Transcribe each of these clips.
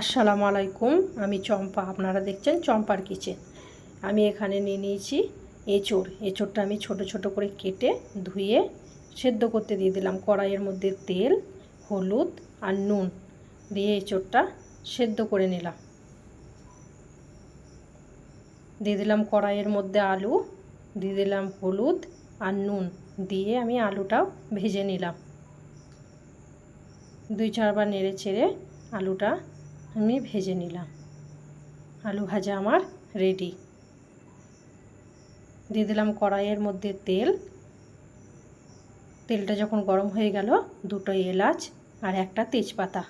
আসসালামু আলাইকুম, আমি চম্পা, আপনারা দেখছেন চম্পার কিচেন। আমি এখানে নিয়ে নিয়েছি এঁচড়। এঁচড়টা আমি ছোট ছোট করে কেটে ধুয়ে সেদ্ধ করতে দিয়ে দিলাম। কড়াইয়ের মধ্যে তেল, হলুদ আর নুন দিয়ে এঁচড়টা সেদ্ধ করে নিলাম। দিয়ে দিলাম কড়াইয়ের মধ্যে আলু, দিয়ে দিলাম হলুদ আর নুন দিয়ে আমি আলুটাও ভেজে নিলাম। দুই চারবার নেড়ে ছেড়ে আলুটা আমি ভেজে নিলাম। আলু ভাজা আমার রেডি দিয়ে দিলাম কড়াইয়ের মধ্যে তেল। তেলটা যখন গরম হয়ে গেল, দুটো এলাচ আর একটা তেজপাতা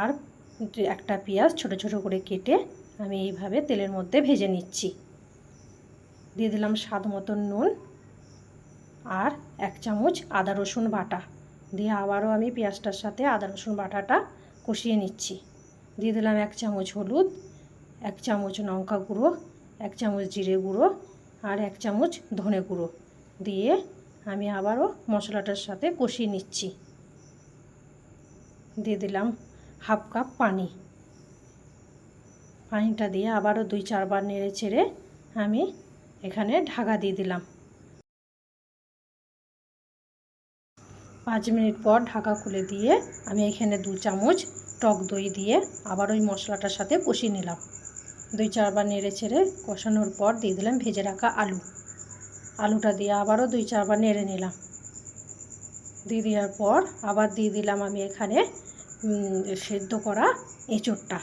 আর একটা পেঁয়াজ ছোট ছোট করে কেটে আমি এইভাবে তেলের মধ্যে ভেজে নিচ্ছি। দিয়ে দিলাম স্বাদ মতন নুন আর এক চামচ আদা রসুন বাটা। দিয়ে আবারও আমি পেঁয়াজটার সাথে আদা রসুন বাটাটা কষিয়ে নিচ্ছি। দিয়ে দিলাম এক চামচ হলুদ, এক চামচ লঙ্কা গুঁড়ো, এক চামচ জিরে গুঁড়ো আর এক চামচ ধনে গুঁড়ো দিয়ে আমি আবারও মশলাটার সাথে কষিয়ে নিচ্ছি। দিয়ে দিলাম হাফ কাপ পানি। পানিটা দিয়ে আবারও দুই চারবার নেড়ে ছেড়ে আমি এখানে ঢাকা দিয়ে দিলাম। পাঁচ মিনিট পর ঢাকা খুলে দিয়ে আমি এখানে দু চামচ টক দই দিয়ে আবার ওই মশলাটার সাথে কষিয়ে নিলাম। দুই চারবার নেড়ে ছেড়ে কষানোর পর দিয়ে দিলাম ভেজে রাখা আলু। আলুটা দিয়ে আবারও দুই চারবার নেড়ে নিলাম। দিয়ে দেওয়ার পর আবার দিয়ে দিলাম আমি এখানে সেদ্ধ করা এঁচোড়টা।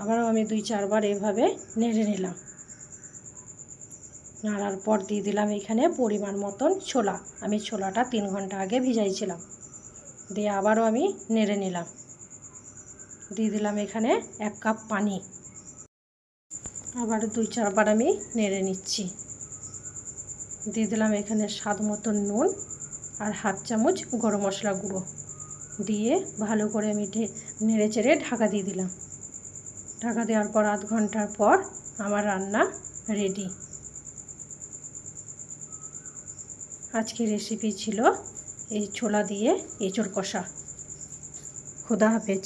আবারও আমি দুই চারবার এভাবে নেড়ে নিলাম। নাড়ার পর দিয়ে দিলাম এখানে পরিমাণ মতন ছোলা। আমি ছোলাটা তিন ঘণ্টা আগে ভিজাইছিলাম। দিয়ে আবারও আমি নেড়ে নিলাম। দিয়ে দিলাম এখানে এক কাপ পানি। আবার দুই চারবার আমি নেড়ে নিচ্ছি। দিয়ে দিলাম এখানে স্বাদ মতন নুন আর হাফ চামচ গরম মশলা গুঁড়ো। দিয়ে ভালো করে আমি নেড়ে চেড়ে ঢাকা দিয়ে দিলাম। ঢাকা দেওয়ার পর আধ ঘণ্টার পর আমার রান্না রেডি। আজকের রেসিপি ছিল এই ছোলা দিয়ে এঁচড় কষা। খুদা হাফেজ।